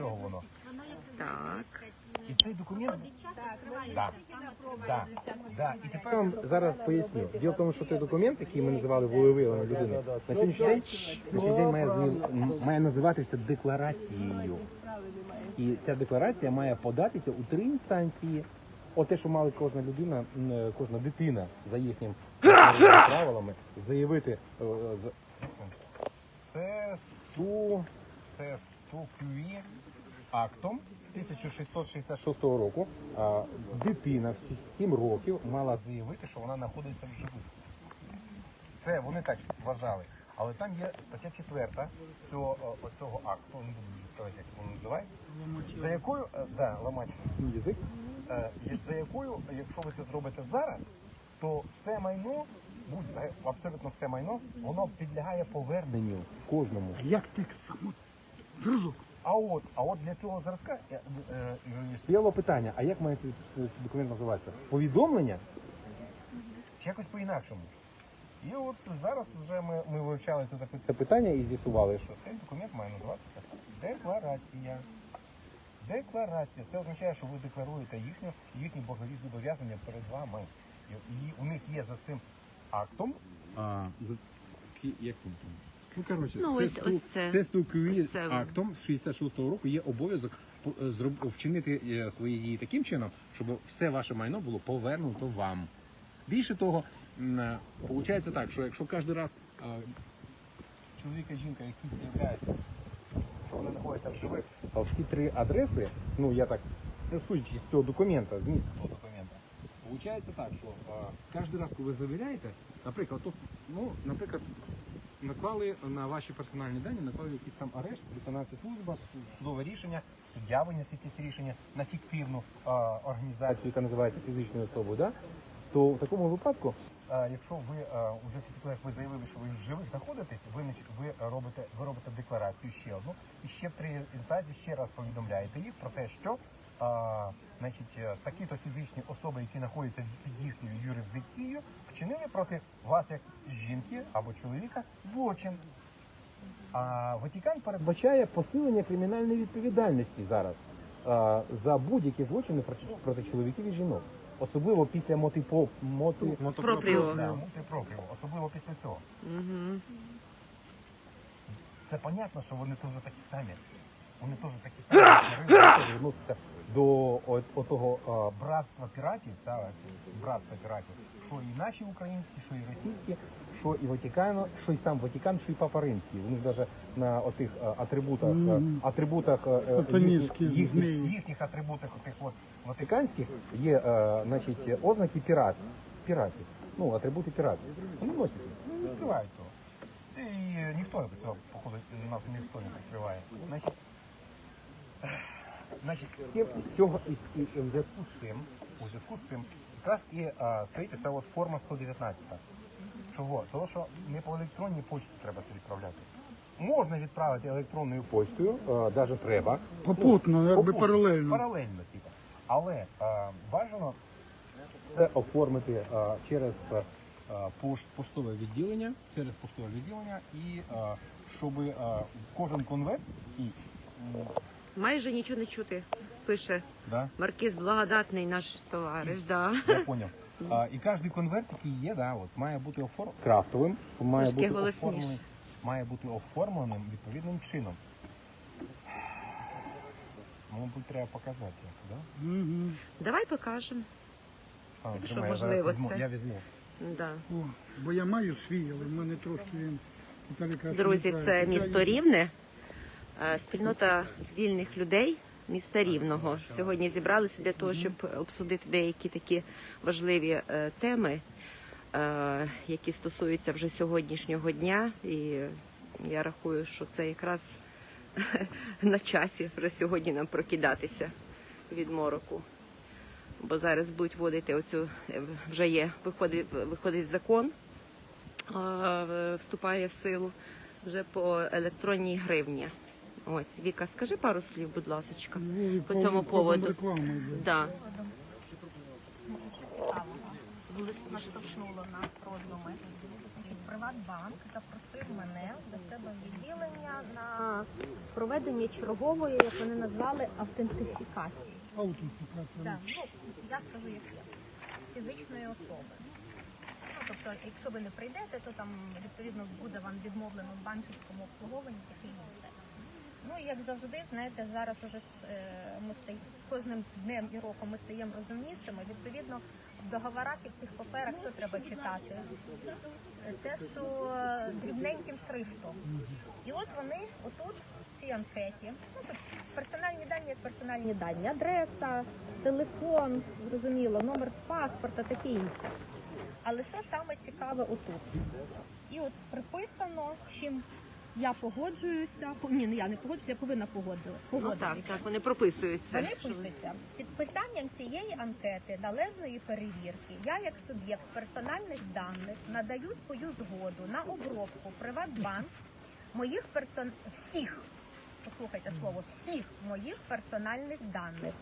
чого воно. Так. І цей документ да. Да. Да. І тепер вам зараз поясню. Діло в тому, що той документ, який ми називали волевиявлення людини, на сьогоднішній день, на сьогоднішній день має, зні- має називатися декларацією. І ця декларація має податися у три інстанції. От те, що мала кожна людина, м, е, кожна дитина за їхнім правилами заявити. е, е, за- Це 100, це 100 QE актом 1666 року дитина в 7 років мала заявити, що вона знаходиться в живих. Це вони так вважали. Але там є стаття 4 цього, оцього акту, не буду сказати, як воно називається, за якою, е, да, ламати язик, е, за якою, якщо ви це зробите зараз, то все майно, абсолютно все майно, воно підлягає поверненню кожному. Як ти само зразок? А от, а от для цього зразка е, е, стояло питання, а як має цей документ називатися? Повідомлення? Чи якось по-інакшому? І от зараз вже ми, ми вивчали це, питання і з'ясували, що цей документ має називатися декларація. Декларація. Це означає, що ви декларуєте їхню, їхні боргові зобов'язання перед вами. І, і у них є за цим актом. А, за, як він там? Ну, коротше, Ну, ось- ось це. це Ось це. актом з 66-го року є обов'язок по- е, зроб- вчинити е, свої дії таким чином, щоб все ваше майно було повернуто вам. Більше того, виходить так, що якщо кожен раз е, чоловік і жінка, які з'являються, що вони знаходяться в живих, а всі три адреси, ну я так, ну, судячи з цього документа, з міста цього документа, виходить так, що е, кожен раз, коли ви завіряєте, наприклад, тут, ну, наприклад, наклали на ваші персональні дані, наклали якийсь там арешт, виконавча служба, судове рішення, суддя виніс якесь рішення на фіктивну а, організацію, яка називається фізичною особою, да? то в такому випадку, а, якщо ви того, як ви заявили, що ви в живих знаходитесь, ви, ви робите ви робите декларацію ще одну, і ще в три інстанції ще раз повідомляєте їх про те, що а, значить, е, такі-то фізичні особи, які знаходяться під їхньою юрисдикцією, вчинили проти вас як жінки або чоловіка злочин. А Ватикан передбачає посилення кримінальної відповідальності зараз а, за будь-які злочини проти, проти чоловіків і жінок. Особливо після мотипо, моти, Пропріо. Да, мотипропріо. Особливо після цього. Угу. Це понятно, що вони теж такі самі. Вони теж такі самі. До о- отого братства піратів, та, братства піратів, що і наші українські, що і російські, що і Ватикану, що і сам Ватикан, що і Папа Римський. У них навіть на отих атрибутах, атрибутах е, Сатаністські їхніх, їхніх, їхніх атрибутах отих от ватиканських є е, значить, ознаки пірат, піратів. Ну, атрибути піратів. Вони носять, ну, не скривають цього. І ніхто цього, походу, нас ніхто не прикриває. Значить, значить, з цього і, і, і в зв'язку з цим, у зв'язку з цим, якраз і а, стоїть ця от форма 119. Чого? Тому що не по електронній почті треба це відправляти. Можна відправити електронною почтою, навіть треба. Попутно, якби Попутно, паралельно. Паралельно, типу. Але е, бажано це оформити е, через е, пош- поштове відділення, через поштове відділення, і е, щоб е, кожен конверт, м, Майже нічого не чути. Пише да, Маркіз Благодатний наш товариш. Да. я поняв. А, і кожен конверт, який є, да, от, має бути оформлений крафтовим, має Трошки бути оформлений, має бути оформленим відповідним чином. Мабуть, треба показати, як, да? Мгм. Давай покажемо. А, Якщо я можливо, візьму, це. Я візьму. Да. О, бо я маю свій, але в мене трошки він. Друзі, це місто. Рівне, спільнота вільних людей міста Рівного. Сьогодні зібралися для того, щоб обсудити деякі такі важливі е, теми, е, які стосуються вже сьогоднішнього дня. І я рахую, що це якраз на часі вже сьогодні нам прокидатися від мороку. Бо зараз будуть вводити оцю е, вже є, виходить, виходить закон е, вступає в силу вже по електронній гривні. Ось, Віка, скажи пару слів, будь ласка. Ну, по цьому поводу. Реклама йде. Да. Лист наштовхнуло на продуми. Приватбанк запросив мене до себе відділення на проведення чергової, як вони назвали, автентифікації. Аутентифікація. Так, ну я скажу, як фізичної особи. Ну тобто, якщо ви не прийдете, то там відповідно буде вам відмовлено в банківському обслуговуванні таке інше. Ну як завжди, знаєте, зараз уже е, ми стаємо кожним днем і роком ми стаємо розумнішими. Відповідно, в договорах і в цих паперах що треба читати? Те, що дрібненьким шрифтом. І от вони отут в анкеті, ну тут персональні дані як персональні дані, адреса, телефон, зрозуміло, номер паспорта, таке інше. Але що саме цікаве отут? І от приписано, чим я погоджуюся. По- Ні, не я не погоджуюся, я повинна погодити. Ну так, так, вони прописуються. Вони пишуться. Підписанням цієї анкети належної перевірки я як суб'єкт персональних даних надаю свою згоду на обробку Приватбанк моїх персон... всіх, послухайте слово, всіх моїх персональних даних.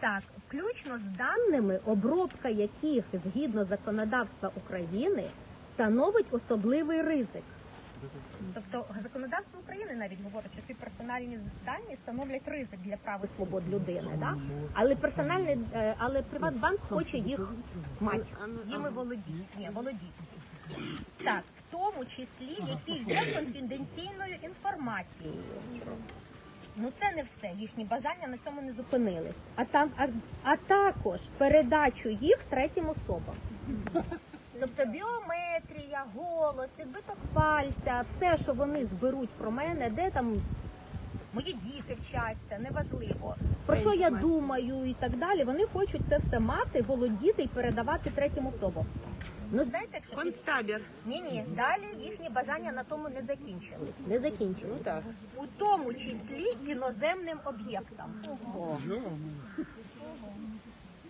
Так, включно з даними, обробка яких згідно законодавства України становить особливий ризик. Тобто законодавство України навіть говорить, що ці персональні дані становлять ризик для прав і свобод людини. Да? Але персональний, е, але Приватбанк хоче їх мати. Їми а. володіти. Ні, володіти. Так, в тому числі, які є конфіденційною інформацією. Ну це не все. Їхні бажання на цьому не зупинились. А там, а, а також передачу їх третім особам. Тобто біометрія, голос, відбиток пальця, все, що вони зберуть про мене, де там мої діти вчаться, неважливо. Про що я думаю і так далі. Вони хочуть це все мати, володіти і передавати третім особам. Ну знаєте, якщо Концтабір. ні, ні, далі їхні бажання на тому не закінчились. Не закінчились. Ну так. У тому числі іноземним об'єктам.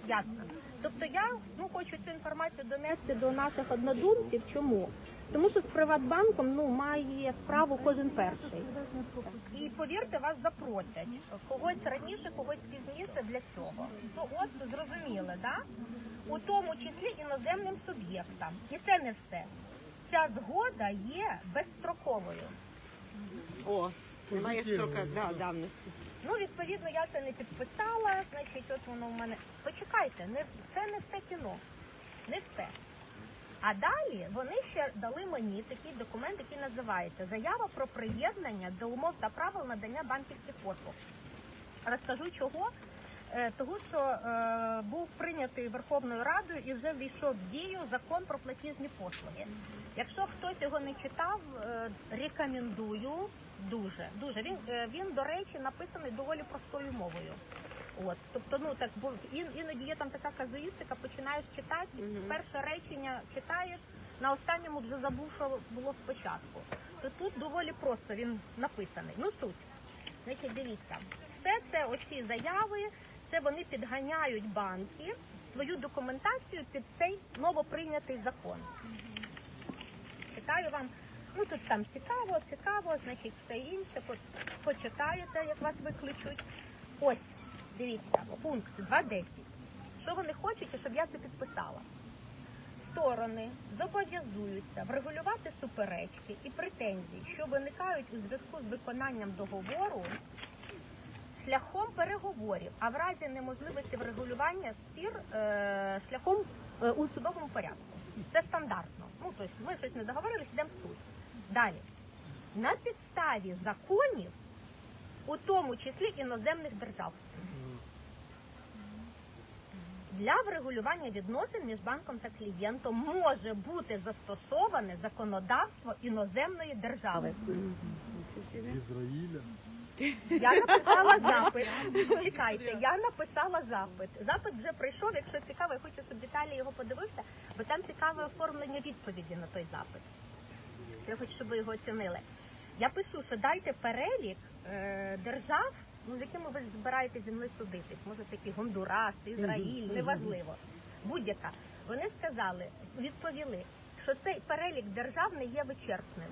Ясно. Тобто я ну хочу цю інформацію донести до наших однодумців. Чому? Тому що з Приватбанком ну має справу кожен перший. І повірте, вас запросять когось раніше, когось пізніше для цього. То от зрозуміли, да? У тому числі іноземним суб'єктам. І це не все. Ця згода є безстроковою. О, немає строка да, давності. Ну, відповідно, я це не підписала, значить, от воно в мене. Почекайте, не це не все кіно, не все. А далі вони ще дали мені такий документ, який називається Заява про приєднання до умов та правил надання банківських послуг. Розкажу чого. Е, Того, що е, був прийнятий Верховною Радою і вже ввійшов в дію закон про платіжні послуги. Якщо хтось його не читав, е, рекомендую дуже. Дуже він е, він до речі написаний доволі простою мовою. От, тобто, ну так бо ін, іноді є там така казуїстика, починаєш читати, Мгм. перше речення читаєш, на останньому вже забув, що було спочатку. То тут доволі просто він написаний. Ну суть. Значить, дивіться, все це оці заяви, це вони підганяють банки свою документацію під цей новоприйнятий закон. Читаю вам. Ну тут там цікаво, цікаво, значить все інше. Почитаєте, як вас викличуть. Ось, дивіться, пункт 2.10. Що вони хочуть, щоб я це підписала? Сторони зобов'язуються врегулювати суперечки і претензії, що виникають у зв'язку з виконанням договору шляхом переговорів, а в разі неможливості врегулювання спір е, шляхом е, у судовому порядку. Це стандартно. Ну тобто ми щось не договорились, йдемо в суд. Далі на підставі законів, у тому числі іноземних держав. Для врегулювання відносин між банком та клієнтом може бути застосоване законодавство іноземної держави. Ізраїля. Я написала запит. Чекайте, я написала запит. Запит вже прийшов. Якщо цікаво, я хочу, щоб Віталій його подивився, бо там цікаве оформлення відповіді на той запит. Я хочу, щоб ви його оцінили. Я пишу, що дайте перелік е, держав, ну з якими ви збираєтесь зі мною судитись. Може такі Гондурас, Ізраїль, неважливо. Будь-яка. Вони сказали, відповіли, що цей перелік держав не є вичерпним.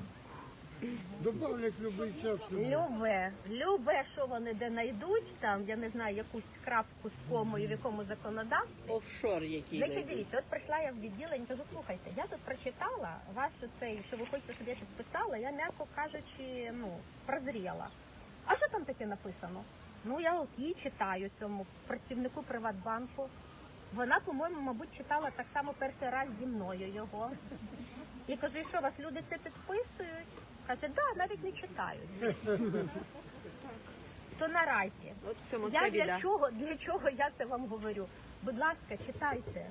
Добавлять любий час. Любе, любе, що вони де знайдуть, там, я не знаю, якусь крапку з комою в якому законодавстві. Офшор який. Значить, дивіться, от прийшла я в відділення, кажу, слухайте, я тут прочитала ваш цей, що ви хочете, щоб я щось писала, я, м'яко кажучи, ну, прозріла. А що там таке написано? Ну, я от її читаю цьому працівнику Приватбанку. Вона, по-моєму, мабуть, читала так само перший раз зі мною його. І кажу, що вас люди це підписують? Каже, да, навіть не читають. То наразі. От в цьому Я це для чого, для чого я це вам говорю? Будь ласка, читайте.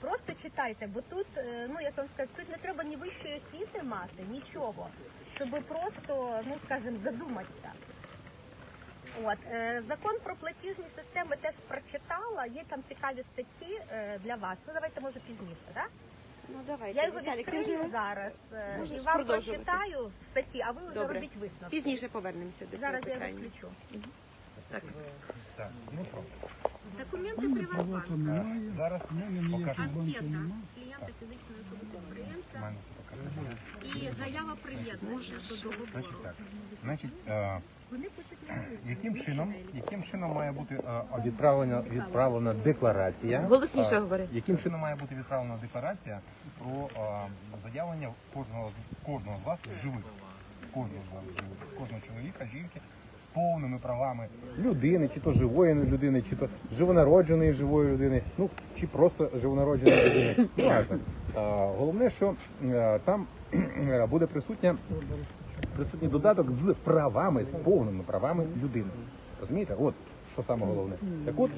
Просто читайте, бо тут, е, ну як вам сказати, тут не треба ні вищої освіти мати, нічого, щоб просто, ну скажімо, задуматися. От е, закон про платіжні системи теж прочитала. Є там цікаві статті е, для вас. Ну давайте може пізніше, так? Ну давайте. Я його Віталік, ти відкрию вже зараз е, і вам продовжувати. прочитаю статті, а ви вже Добре. робіть висновки. пізніше повернемося до цього Зараз я його питання. включу. Так. Так, ну Документи Права Приватбанку. немає. зараз немає. клієнта фізичної особи підприємця і заява приєднання до договору. Значить яким чином, яким чином має бути відправлена, відправлена декларація? Голосніше говори. Яким чином має бути відправлена декларація про заявлення кожного з кожного з вас живих, кожного з вас живих, кожного чоловіка, жінки з повними правами людини, чи то живої людини, чи то живонародженої живої людини, ну чи просто живонародженої людини. Е, Головне, що е, там е, буде присутня присутній додаток з правами, з повними правами людини. Розумієте? От що саме головне. Так от,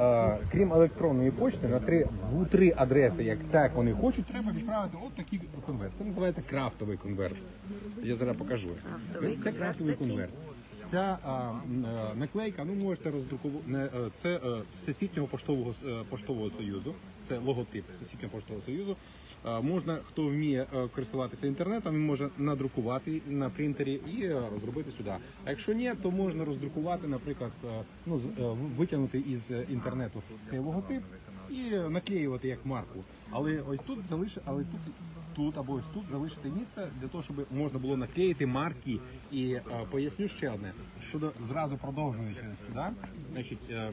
е, крім електронної почти, на три в три адреси, як так вони хочуть, треба відправити от такий конверт. Це називається крафтовий конверт. Я зараз покажу. Це крафтовий конверт. Ця а, е, наклейка, ну можете роздрукувати. Це е, Всесвітнього поштового е, поштового союзу. Це логотип Всесвітнього поштового союзу. Е, Можна, хто вміє е, користуватися інтернетом, він може надрукувати на принтері і е, розробити сюди. А якщо ні, то можна роздрукувати, наприклад, е, ну е, витягнути із е, інтернету цей логотип і наклеювати як марку. Але ось тут залишити, але тут тут або ось тут залишити місце для того, щоб можна було наклеїти марки. І е, поясню ще одне щодо зразу продовжуючи сюди. Значить, е,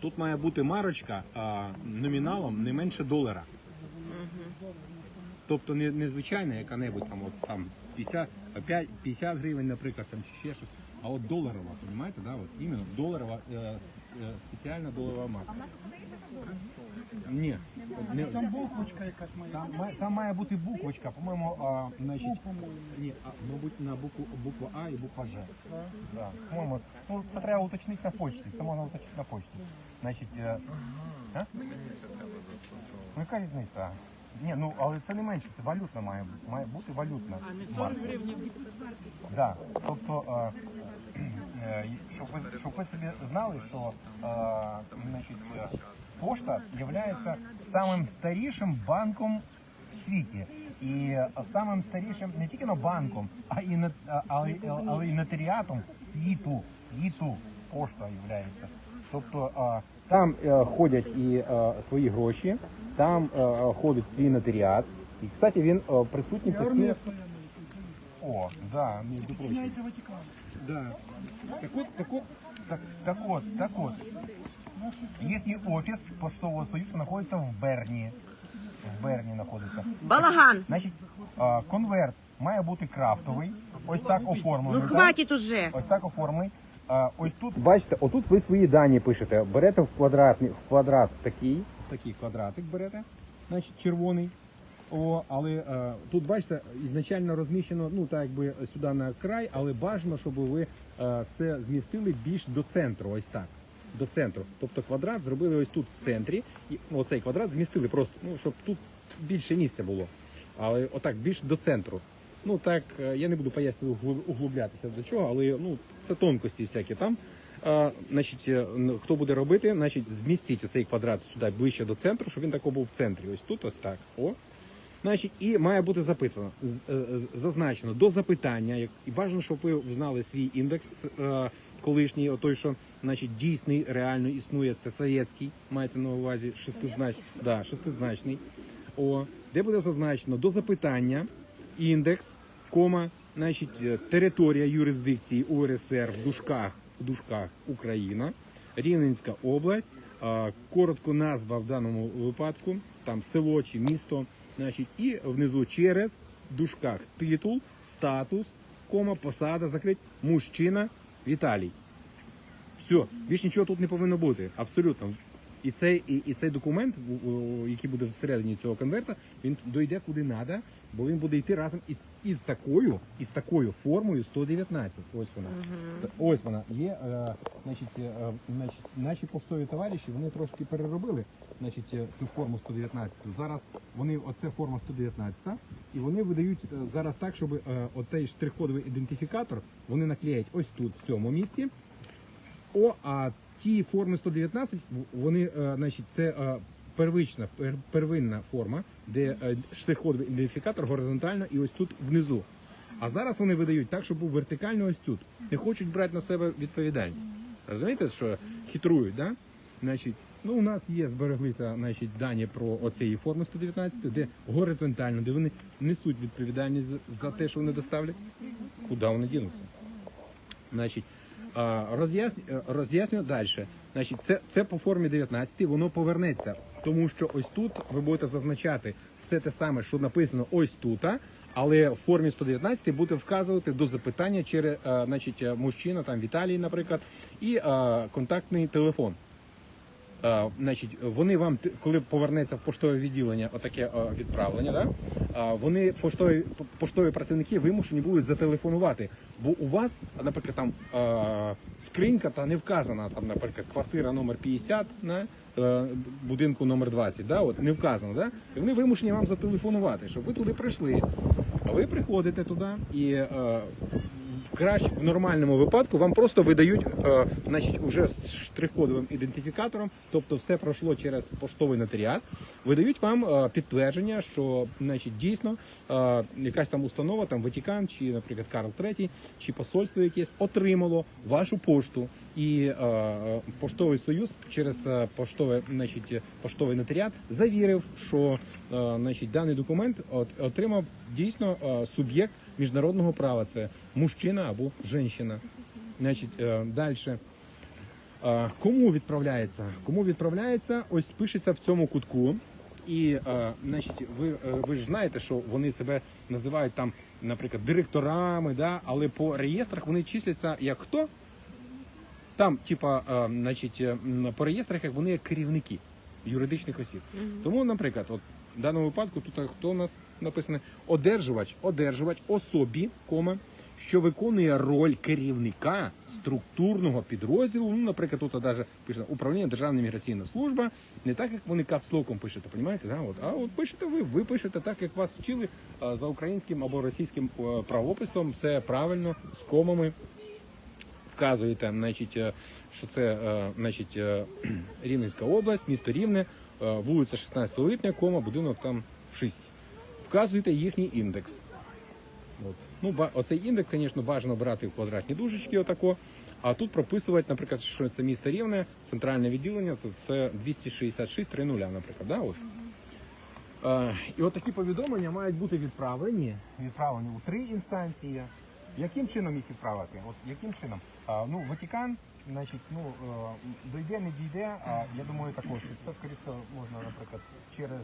тут має бути марочка е, номіналом не менше долара. Тобто не, не звичайна яка-небудь там, от, там 50, 5, 50 гривень, наприклад, там, чи ще щось, а от доларова, розумієте, да? от, іменно доларова, е, е, спеціальна доларова марка. Ні, не, Там буквочка якась має. там, має, там має бути буквочка, по-моєму, а, значить, У, по-моєму. ні, а, мабуть, на букву буква А і буква Ж. Да. По-моєму, ну це треба уточнити на почті. Це можна уточнити на почті. Значить, е, а? Ну яка різниця? Ні, ну але це не менше, це валютна має бути. Має бути валютна. А не 40 гривень. Да. Тобто, е, е, щоб ви щоб ви собі знали, що е, значить, е, пошта є самим старішим банком в світі. І е, самим старішим не тільки на банком, а і на а- але, але і нотаріатом світу. Світу пошта є. Тобто там е, ходять і е, свої гроші, там е, ходить свій нотаріат. І, кстати, він присутній постійно. О, да, між прочим. Да. Так от, так от, так, так от, так от. Їхній офіс поштового союзу знаходиться в Берні. В Берні знаходиться. Балаган. Значить, а, конверт має бути крафтовий. Ось так оформлений. Ну хватить уже. Ось так оформлений. А, ось тут, бачите, отут ви свої дані пишете. Берете в квадратний в квадрат такий, такий квадратик берете, значить червоний. О, але е, тут бачите, ізначально розміщено, ну так якби сюди на край, але бажано, щоб ви е, це змістили більш до центру, ось так. До центру. Тобто квадрат зробили ось тут в центрі, і ну, оцей квадрат змістили просто, ну щоб тут більше місця було. Але отак більш до центру. Ну так, е, я не буду пояснювати углублятися до чого, але ну це тонкості всякі там. А, значить, е, хто буде робити, значить, змістіть цей квадрат сюди ближче до центру, щоб він тако був в центрі. Ось тут, ось так. О. Значить, і має бути запитано, е, зазначено до запитання, як- і бажано, щоб ви знали свій індекс е, колишній, той, що значить, дійсний, реально існує, це совєтський, мається на увазі шестизнач... да, шестизначний. О, де буде зазначено до запитання індекс кома, значить, е, територія юрисдикції УРСР в дужках, в дужках Україна, Рівненська область, коротко назва в даному випадку, там село чи місто, значить, і внизу через в дужках титул, статус, кома, посада, закрить, мужчина, Віталій. Все, більш нічого тут не повинно бути. Абсолютно. І цей, і, і цей документ, який буде всередині цього конверта, він дойде куди треба, бо він буде йти разом із, із такою, із такою формою 119. Ось вона. Т- Ось вона є. Е, значить, е, значить, наші поштові товариші вони трошки переробили значить, е, цю форму 119. Зараз вони, оце форма 119, і вони видають е, зараз так, щоб е, отей штрих-кодовий ідентифікатор вони наклеять ось тут, в цьому місці. О, а ті форми 119, вони, е, значить, це первична, первинна форма, де е, штрих-кодовий ідентифікатор горизонтально і ось тут внизу. А зараз вони видають так, щоб був вертикально ось тут. Не хочуть брати на себе відповідальність. Розумієте, що хитрують, да? Значить, ну у нас є, збереглися значить, дані про оцієї форми 119, де горизонтально, де вони несуть відповідальність за, те, що вони доставлять. Куди вони дінуться? Значить, а, роз'ясню, е, роз'ясню далі. Значить, це, це по формі 19, воно повернеться. Тому що ось тут ви будете зазначати все те саме, що написано ось тут, але в формі 119 будете вказувати до запитання через е, значить, е, мужчина, там Віталій, наприклад, і а, контактний телефон. Е, значить, вони вам, коли повернеться в поштове відділення, отаке е, відправлення, да? а, вони поштові, поштові працівники вимушені будуть зателефонувати. Бо у вас, наприклад, там е, скринька та не вказана, там, наприклад, квартира номер 50 на е, будинку номер 20, да? От, не вказано, да? і вони вимушені вам зателефонувати, щоб ви туди прийшли. А ви приходите туди і е, краще в нормальному випадку вам просто видають, е, значить, уже з штрих-кодовим ідентифікатором, тобто все пройшло через поштовий нотаріат. Видають вам е, підтвердження, що значить дійсно е, якась там установа, там Ватикан, чи, наприклад, Карл III, чи посольство якесь отримало вашу пошту. І е, е, поштовий союз через е, поштове, значить, поштовий нотаріат завірив, що е, значить, даний документ от, отримав дійсно е, суб'єкт міжнародного права. Це мужчина або жінка. Значить, е, далі. Е, Кому відправляється? Кому відправляється? Ось пишеться в цьому кутку. І е, значить, ви, ви ж знаєте, що вони себе називають там, наприклад, директорами, да? але по реєстрах вони числяться як хто? Там, типа, е, значить, по реєстрах як вони як керівники юридичних осіб. Тому, наприклад, от в даному випадку тут хто у нас написано одержувач, одержувач особі, кома, що виконує роль керівника структурного підрозділу. Ну, наприклад, тут навіть пише управління Державна міграційна служба, не так як вони капслоком пишете, понімаєте? Да? От, а от пишете ви, ви пишете так, як вас вчили за українським або російським е, правописом, все правильно з комами вказуєте, значить, е, що це е, значить, е, Рівненська область, місто Рівне, е, вулиця 16 липня, кома, будинок там 6. Вказуєте їхній індекс. От. Ну, оцей індекс, звісно, бажано брати в квадратні дужечки, отако. А тут прописувати, наприклад, що це місто Рівне, центральне відділення, це, це 266 30, наприклад. Да? От. Е, і от такі повідомлення мають бути відправлені, відправлені у три інстанції. Яким чином їх відправити? От яким чином? А, ну, Ватикан, значить, ну е, дойде, не дійде. А я думаю, також це скоріше можна, наприклад, через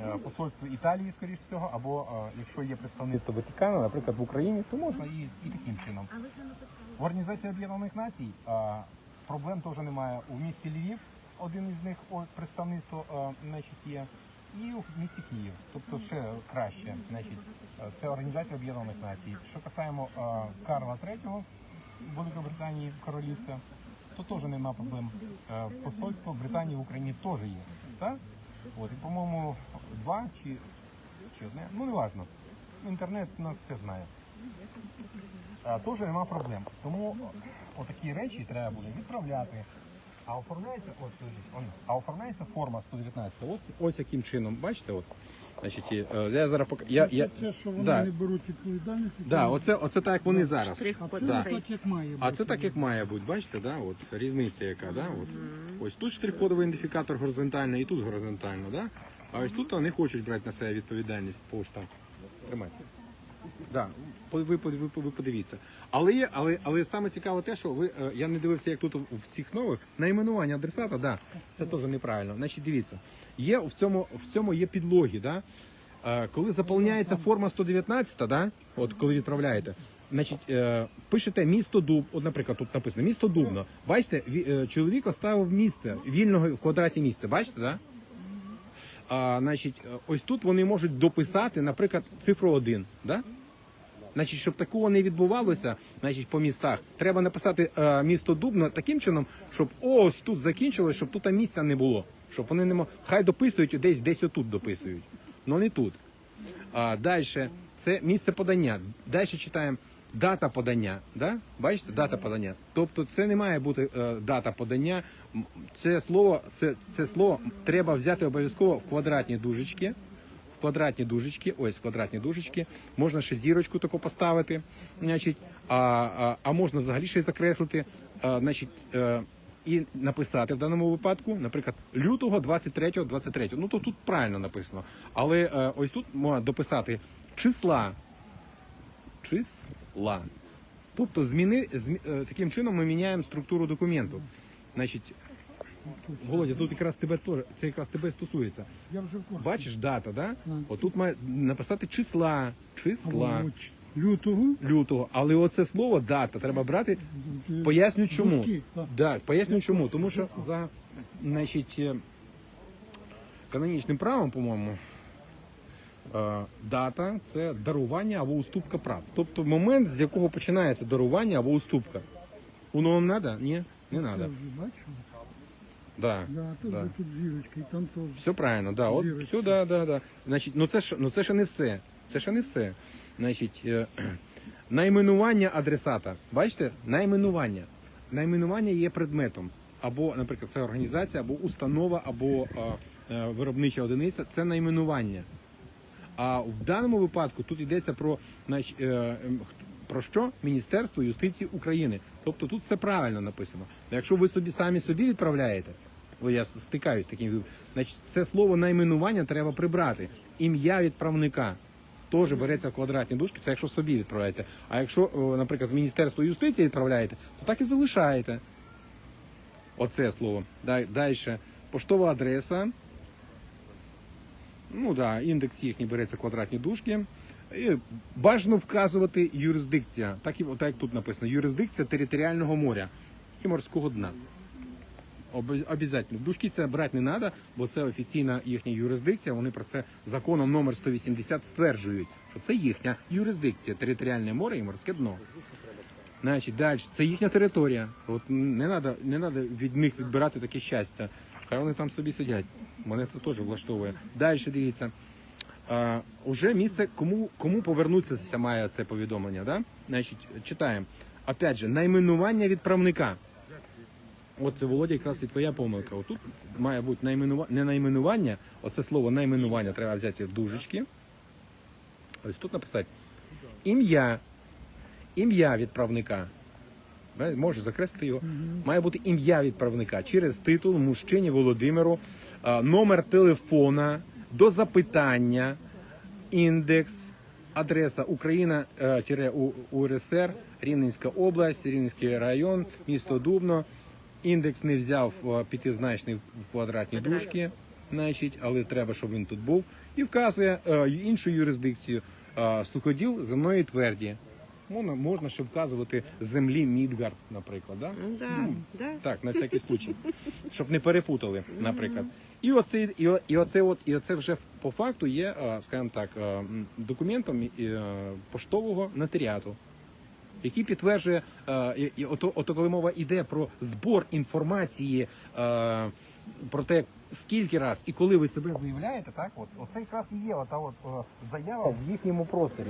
е, е, посольство Італії, скоріш всього, або е, якщо є представництво Ватикану, наприклад, в Україні, то можна і, і таким чином. В Організації Об'єднаних Націй проблем теж немає. У місті Львів один із них представництво значить, є, і у місті Київ. Тобто ще краще. Значить, е, це Організація Об'єднаних Націй. Що касаємо Карла III, Великобританії, королівця, то теж немає проблем. Е, Посольство Британії в Україні теж є. Так? От, і, по-моєму, два чи, чи одне, ну не важно. Інтернет нас все знає. Теж нема проблем. Тому отакі речі треба буде відправляти. А оформляється, ось, он, а оформляється форма 119. Ось, ось яким чином, бачите, от. Значить, і, е, я зараз пок... я, я... Це, що вони да. не беруть відповідальність. Да, оце, оце так, як вони зараз. Штрих-код А це Да. так, як має бути. А це так, як має бути, бачите, да? От, різниця яка, да? От. Ось тут штрих-кодовий ідентифікатор горизонтальний і тут горизонтально, да? А ось тут вони хочуть брати на себе відповідальність пошта. Тримайте. Да, ви, ви, ви, ви подивіться. Але є, але, але саме цікаво те, що ви е, я не дивився, як тут в цих нових найменування адресата, да, це теж неправильно. Значить, дивіться, є в цьому в цьому є підлоги, да. Е, Коли заповняється форма 119, да, от коли відправляєте, значить, е, пишете місто Дуб, от, наприклад, тут написано місто Дубно. Бачите, ві- чоловік оставив місце вільного в квадраті місця. Бачите, да? А, значить, е, ось тут вони можуть дописати, наприклад, цифру 1. Да? Значить, щоб такого не відбувалося, значить, по містах, треба написати е, місто Дубно таким чином, щоб ось тут закінчилось, щоб тут місця не було. Щоб вони не мо... Хай дописують десь, десь отут дописують. але не тут. А, далі це місце подання. Далі читаємо дата подання. Да? Бачите, дата подання. Тобто це не має бути е, дата подання. Це слово, це, це слово треба взяти обов'язково в квадратні дужечки. В квадратні дужечки, ось квадратні дужечки. Можна ще зірочку таку поставити, значить, а, а, а можна взагалі ще й закреслити. А, значить, е, і написати в даному випадку, наприклад, лютого 23-го, 23 Ну то тут правильно написано. Але е, ось тут можна дописати числа. Числа. Тобто зміни, змі, е, таким чином ми міняємо структуру документу. Значить, Володя, тут якраз тебе теж, це якраз тебе стосується. Я вже в курсі. Бачиш дата, да? Отут має написати числа. Числа Лютого. лютого. Але оце слово дата треба брати. Поясню чому. Да, поясню чому. Тому що за значить, е, канонічним правом, по-моєму, дата це дарування або уступка прав. Тобто момент, з якого починається дарування або уступка. Воно вам треба? Ні, не треба. Да. Да, тут, Да. тут зірочки, там теж. Все правильно, да. От все, да, да, да. Значить, ну це ж ну це ще не все. Це ще не все. Значить, е, найменування адресата. Бачите? Найменування. Найменування є предметом. Або, наприклад, це організація, або установа, або е, е, виробнича одиниця. Це найменування. А в даному випадку тут йдеться про, е, про що? Міністерство юстиції України. Тобто тут все правильно написано. Якщо ви собі самі собі відправляєте, бо я стикаюсь з таким, значить це слово найменування треба прибрати. Ім'я відправника теж береться в квадратні дужки, це якщо собі відправляєте. А якщо, наприклад, з Міністерства юстиції відправляєте, то так і залишаєте. Оце слово. Далі. Поштова адреса. Ну да, індекс їхній береться квадратні дужки. І бажано вказувати юрисдикція. Так, і, так як тут написано. Юрисдикція територіального моря і морського дна. Обязательно. Дужки це брати не треба, бо це офіційна їхня юрисдикція. Вони про це законом номер 180 стверджують, що це їхня юрисдикція, територіальне море і морське дно. Значить, далі, це їхня територія. От не треба не від них відбирати таке щастя. Хай вони там собі сидять. Мене це теж влаштовує. Далі дивіться. А, уже місце, кому, кому повернутися має це повідомлення. Да? Значить, читаємо. Опять же, найменування відправника. От це Володя, якраз і твоя помилка. Отут має бути найменува... не найменування, оце слово найменування треба взяти в дужечки. Ось тут написати ім'я. Ім'я відправника. Може закреслити його. Має бути ім'я відправника через титул мужчині Володимиру, номер телефона до запитання, індекс, адреса Україна е, УРСР, Рівненська область, Рівненський район, місто Дубно. Індекс не взяв е, п'ятизначний в квадратні дужки, значить, але треба, щоб він тут був. І вказує е, іншу юрисдикцію. Суходіл земної тверді. Можна, можна ще вказувати землі Мідгард, наприклад. Да? Да, Ну, да. Так, на всякий случай. Щоб не перепутали, наприклад. І оце, і, і оце, от, і оце вже по факту є, е, скажімо так, е, документом е, поштового нотаріату, який підтверджує, ото, ото коли мова йде про збор інформації про те, скільки раз і коли ви себе заявляєте, так, от, оце якраз і є ота от, е, заява в їхньому просторі.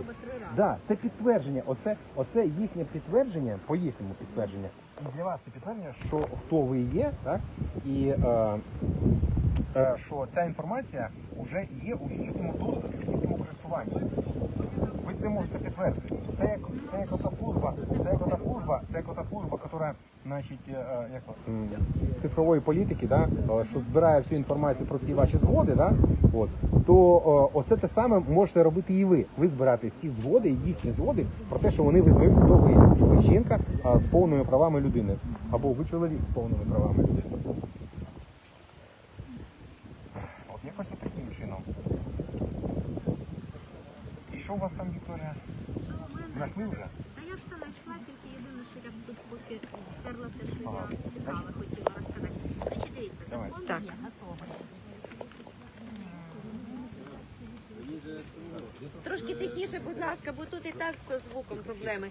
Да, це підтвердження. Оце, оце їхнє підтвердження, по їхньому підтвердження. І для вас це підтвердження, що хто ви є, так? І е, е, що ця інформація вже є у їхньому доступі, в їхньому користуванні. Це можете підтвердити. Це як це як ота служба, це як ота служба, це як ота служба, яка, значить, е, е, як цифрової політики, да, е, що збирає всю інформацію про всі ваші згоди, да, от, то оце те саме можете робити і ви. Ви збирати всі згоди, і їхні згоди про те, що вони визнають, хто ви, що ви жінка з повними правами людини, або ви чоловік з повними правами людини. От якось от таким чином. І що у вас там, Вікторія? Знайшли вже? Та я все знайшла, тільки єдине, що я тут поки стерла те, що Ага. я цікаве хотіла розказати. Значить, дивіться, Давай. закон Так. є готовий. Трошки тихіше, будь ласка, бо тут і так з звуком проблеми.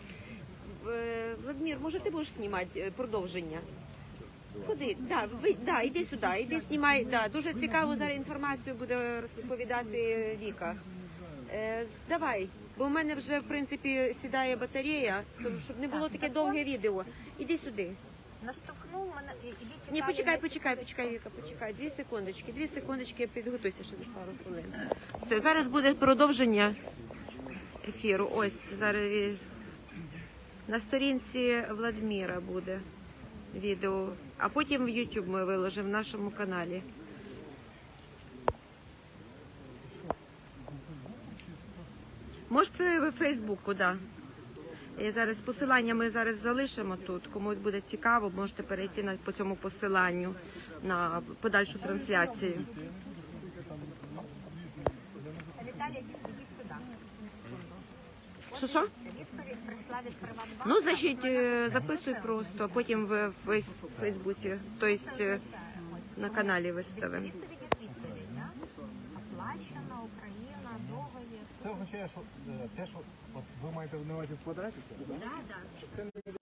В- Владимир, може ти будеш знімати е, продовження? Куди? Да, ви, да, іди сюди, іди знімай. Да, дуже цікаву зараз інформацію буде розповідати Віка. Е, давай, бо в мене вже в принципі сідає батарея, тому щоб не було таке довге відео. Іди сюди. Наштовхнув мене і, Ні, почекай, почекай, почекай, Віка, почекай. Дві секундочки, дві секундочки, підготуйся ще на пару хвилин. Все, зараз буде продовження ефіру. Ось зараз на сторінці Владміра буде відео, а потім в YouTube ми виложимо в нашому каналі. Можете в Фейсбуку, да. І зараз посилання ми зараз залишимо тут. Кому буде цікаво, можете перейти на по цьому посиланню на подальшу трансляцію. Що що? Ну, значить, е, записуй просто, потім в Фейс- Фейсбуці, тобто на каналі виставимо. Відповідь як відповідь, да? Оплачена, Україна, договір. Це означає, що е, те, що от ви маєте в увазі в квадраті, це, Да, да. це не